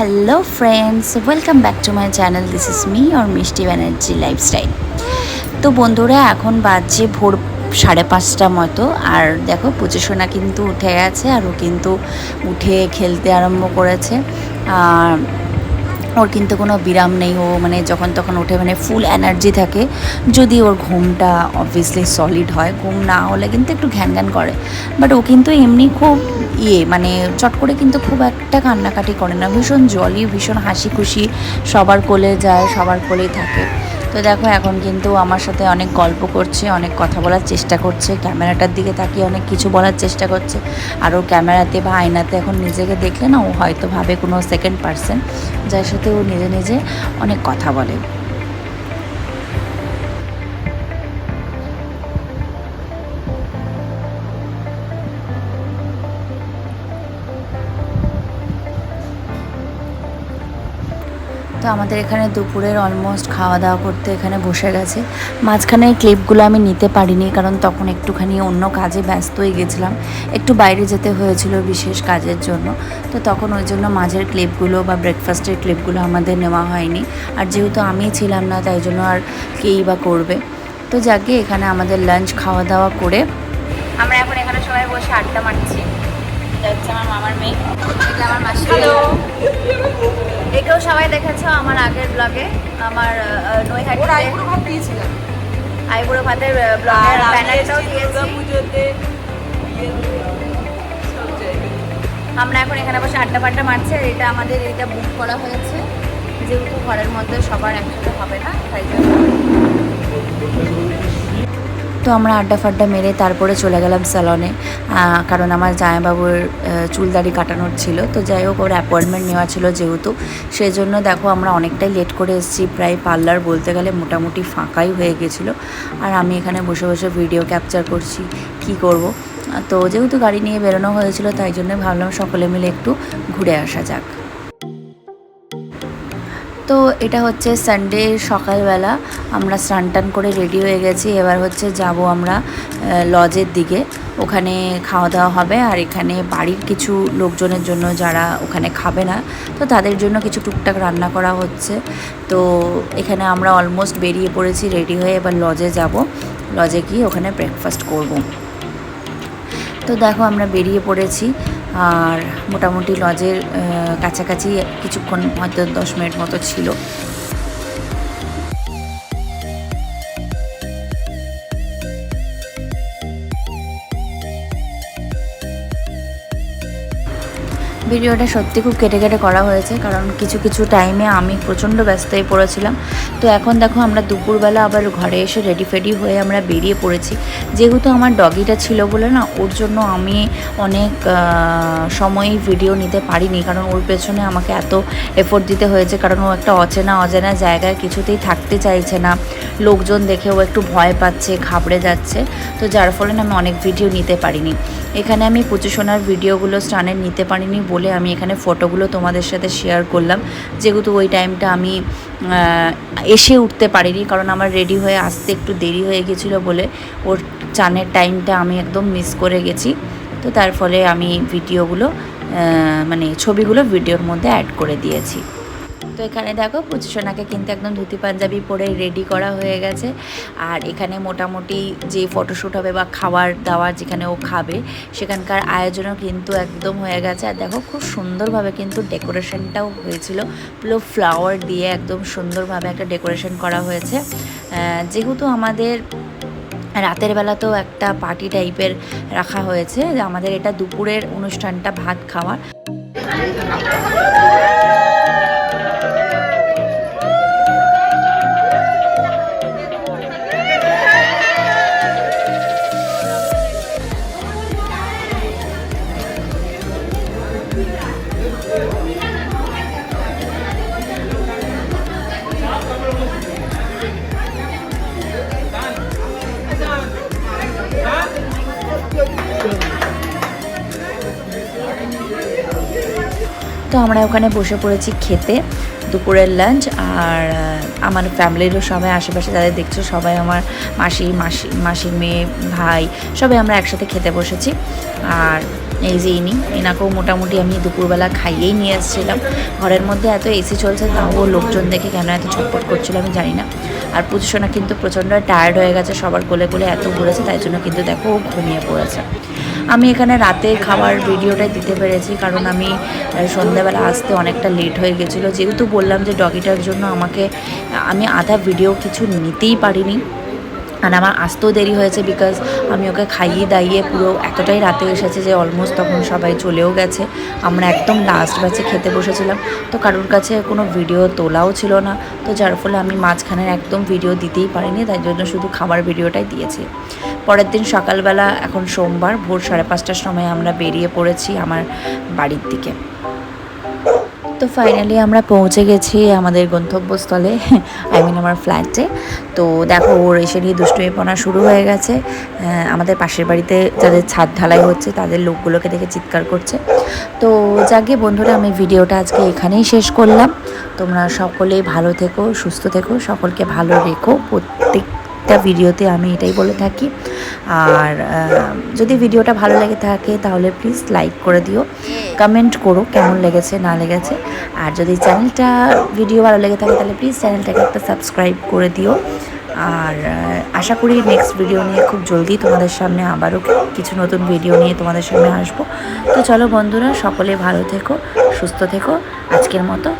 Hello friends welcome back to my channel this is me or Mishti Banerjee lifestyle তো বন্ধুরা, এখন বাজছে ভোর সাড়ে পাঁচটা মতো। আর দেখো পুচুসোনা কিন্তু উঠে গেছে আর ও কিন্তু উঠে খেলতে আরম্ভ করেছে। আর ওর কিন্তু কোনো বিরাম নেই। ও মানে যখন তখন ওঠে মানে ফুল এনার্জি থাকে। যদি ওর ঘুমটা অবভিয়াসলি সলিড হয়, ঘুম না হলে কিন্তু একটু ঘ্যান ঘ্যান করে। বাট ও কিন্তু এমনি খুব ইয়ে মানে চট করে কিন্তু খুব একটা কান্নাকাটি করে না। ভীষণ জলি ভীষণ হাসি খুশি সবার কোলে যায়, সবার কোলেই থাকে। তো দেখো, এখন কিন্তু আমার সাথে অনেক গল্প করছে, অনেক কথা বলার চেষ্টা করছে, ক্যামেরাটার দিকে তাকিয়ে অনেক কিছু বলার চেষ্টা করছে। আর ও ক্যামেরাতে বা আয়নাতে এখন নিজেকে দেখলে না, ও হয়তো ভাবে কোনো সেকেন্ড পার্সন যার সাথে ও নিজে নিজে অনেক কথা বলে। তো আমাদের এখানে দুপুরের অলমোস্ট খাওয়া দাওয়া করতে এখানে বসে গেছে। মাঝখানে ক্লিপগুলো আমি নিতে পারিনি, কারণ তখন একটুখানি অন্য কাজে ব্যস্ত হয়ে গেছিলাম। একটু বাইরে যেতে হয়েছিল বিশেষ কাজের জন্য। তো তখন ওই জন্য মাঝের ক্লিপগুলো বা ব্রেকফাস্টের ক্লিপগুলো আমাদের নেওয়া হয়নি। আর যেহেতু আমি ছিলাম না, তাই জন্য আর কেই বা করবে। তো যাকে এখানে আমাদের লাঞ্চ খাওয়া দাওয়া করে আমরা এখন এখানে সবাই বসে আড্ডা মারছি। হচ্ছে আমার মামার মেয়ে। আমার মাসি। সবাই দেখেছ আমার আগের ব্লগে আমার আইবুড়ো ভাত দিয়েছিলাম আইবুড়ো ভাতের ব্লগের ব্যানারটাও দিয়েছি। আমরা এখন এখানে বসে আড্ডা ফাড্ডা মারছি আর এটা আমাদের এটা বুক করা হয়েছে। যেহেতু ঘরের মধ্যে সবার একসাথে হবে না তাই জন্য। তো আমরা আড্ডা ফাড্ডা মেরে তারপরে চলে গেলাম স্যালনে কারণ আমার জামাইবাবুর আহ, চুল দাড়ি কাটানোর ছিল। তো যাই হোক ওর অ্যাপয়েন্টমেন্ট নেওয়া ছিল যেহেতু। সেই জন্য দেখো আমরা অনেকটাই লেট করে এসেছি। প্রায় পার্লার বলতে গেলে মোটামুটি ফাঁকাই হয়ে গেছিল। আর আমি এখানে বসে বসে ভিডিও ক্যাপচার করছি কি করব? তো যেহেতু গাড়ি নিয়ে বেরোনো হয়েছিল তাই জন্য ভাবলাম সকলে মিলে একটু ঘুরে আসা যাক। তো এটা হচ্ছে সানডে সকালবেলা। আমরা স্নান টান করে রেডি হয়ে গেছি। এবার হচ্ছে যাব আমরা লজের দিকে। ওখানে খাওয়া দাওয়া হবে। আর এখানে বাড়ির কিছু লোকজনের জন্য যারা ওখানে খাবে না, তো তাদের জন্য কিছু টুকটাক রান্না করা হচ্ছে। তো এখানে আমরা অলমোস্ট বেরিয়ে পড়েছি রেডি হয়ে এবার লজে যাব। লজে গিয়ে ওখানে ব্রেকফাস্ট করব। তো দেখো আমরা বেরিয়ে পড়েছি। আর মোটামুটি লজের কাছাকাছি কিছুক্ষণ হয়তো দশ মিনিট মতো ছিল। ভিডিওটা সত্যি খুব কেটে কেটে করা হয়েছে কারণ কিছু কিছু টাইমে আমি প্রচণ্ড ব্যস্ত হয়ে পড়েছিলাম। তো এখন দেখো আমরা দুপুরবেলা আবার ঘরে এসে রেডি ফেডি হয়ে আমরা বেরিয়ে পড়েছি। যেহেতু আমার ডগিটা ছিল বলে না ওর জন্য আমি অনেক আহ, সময়ই ভিডিও নিতে পারিনি কারণ ওর পেছনে আমাকে এত এফোর্ট দিতে হয়েছে কারণ ও একটা অচেনা অজানা জায়গায় কিছুতেই থাকতে চাইছে না। লোকজন দেখে ও একটু ভয় পাচ্ছে ঘাবড়ে যাচ্ছে। তো যার ফলে আমি অনেক ভিডিও নিতে পারিনি। এখানে আমি পুচু সোনার ভিডিওগুলো স্টানের নিতে পারিনি বলে আমি এখানে ফটোগুলো তোমাদের সাথে শেয়ার করলাম। যেহেতু ওই টাইমটা আমি এসে উঠতে পারিনি কারণ আমার রেডি হয়ে আসতে একটু দেরি হয়ে গেছিল বলে ওর চানের টাইমটা আমি একদম মিস করে গেছি। তো তার ফলে আমি ভিডিওগুলো মানে ছবিগুলো ভিডিওর মধ্যে অ্যাড করে দিয়েছি। তো এখানে দেখো পুচুসোনাকে কিন্তু একদম ধুতি পাঞ্জাবি পরে রেডি করা হয়ে গেছে। আর এখানে মোটামুটি যে ফটোশ্যুট হবে বা খাওয়ার দাওয়ার যেখানে ও খাবে, সেখানকার আয়োজনও কিন্তু একদম হয়ে গেছে। আর দেখো খুব সুন্দরভাবে কিন্তু ডেকোরেশনটাও হয়েছিল। পুরো ফ্লাওয়ার দিয়ে একদম সুন্দরভাবে একটা ডেকোরেশন করা হয়েছে। যেহেতু আমাদের রাতের বেলাতেও একটা পার্টি টাইপের রাখা হয়েছে, আমাদের এটা দুপুরের অনুষ্ঠানটা ভাত খাওয়ার। আমরা ওখানে বসে পড়েছি খেতে, দুপুরের লাঞ্চ আর আমার ফ্যামিলিরও সবাই আশেপাশে যাদের দেখছ সবাই আমার মাসি মাসি, মাসির মেয়ে, ভাই, সবাই আমরা একসাথে খেতে বসেছি। আর এই যে ইনি এনাকেও মোটামুটি আমি দুপুরবেলা খাইয়েই নিয়ে এসেছিলাম। ঘরের মধ্যে এত এসি চলছে, তাও লোকজন দেখে কেন এত ছটপট করছিল আমি জানি না। আর পুজোসোনা কিন্তু প্রচণ্ড টায়ার্ড হয়ে গেছে, সবার কোলে কোলে এত ঘুরেছে, তাই জন্য কিন্তু দেখো ও ঘুমিয়ে পড়েছে। আমি এখানে রাতে খাবার ভিডিওটাই দিতে পেরেছি, কারণ আমি সন্ধ্যাবেলা আসতে অনেকটা লেট হয়ে গেছিল। যেহেতু বললাম যে ডগিটার জন্য আমাকে, আমি আধা ভিডিও কিছু নিতেই পারিনি। আর আমার আসতেও দেরি হয়েছে বিকজ আমি ওকে খাইয়ে দাইয়ে পুরো এতটাই রাতে এসেছে যে অলমোস্ট তখন সবাই চলেও গেছে। আমরা একদম লাস্ট ব্যাচে খেতে বসেছিলাম। তো কারোর কাছে কোনো ভিডিও তোলাও ছিল না। তো যার ফলে আমি মাঝখানের একদম ভিডিও দিতেই পারিনি, তাই জন্য শুধু খাবার ভিডিওটাই দিয়েছি। পরের দিন সকালবেলা, এখন সোমবার, ভোর সাড়ে পাঁচটার সময় আমরা বেরিয়ে পড়েছি আমার বাড়ির দিকে। তো ফাইনালি আমরা পৌঁছে গেছি আমাদের গন্তব্যস্থলে আই মিন আমার ফ্ল্যাটে তো দেখো, ওর এসে নিয়ে দুষ্টুমিপনা শুরু হয়ে গেছে। আমাদের পাশের বাড়িতে যাদের ছাদ ঢালাই হচ্ছে, তাদের লোকগুলোকে দেখে চিৎকার করছে। তো যাকে বন্ধুরা, আমি ভিডিওটা আজকে এখানেই শেষ করলাম। তোমরা সকলেই ভালো থেকো, সুস্থ থেকো, সকলকে ভালো রেখো প্রত্যেক প্রত্যেকটা ভিডিওতে আমি এটাই বলে থাকি। আর যদি ভিডিওটা ভালো লেগে থাকে তাহলে প্লিজ লাইক করে দিও। কমেন্ট করো কেমন লেগেছে, না লেগেছে। আর যদি চ্যানেলটা, ভিডিও ভালো লেগে থাকে তাহলে প্লিজ চ্যানেলটাকে একটা সাবস্ক্রাইব করে দিও। আর আশা করি নেক্সট ভিডিও নিয়ে খুব জলদি তোমাদের সামনে আবারও কিছু নতুন ভিডিও নিয়ে তোমাদের সামনে আসব। তো চলো বন্ধুরা, সকলে ভালো থেকো, সুস্থ থেকো। আজকের মতো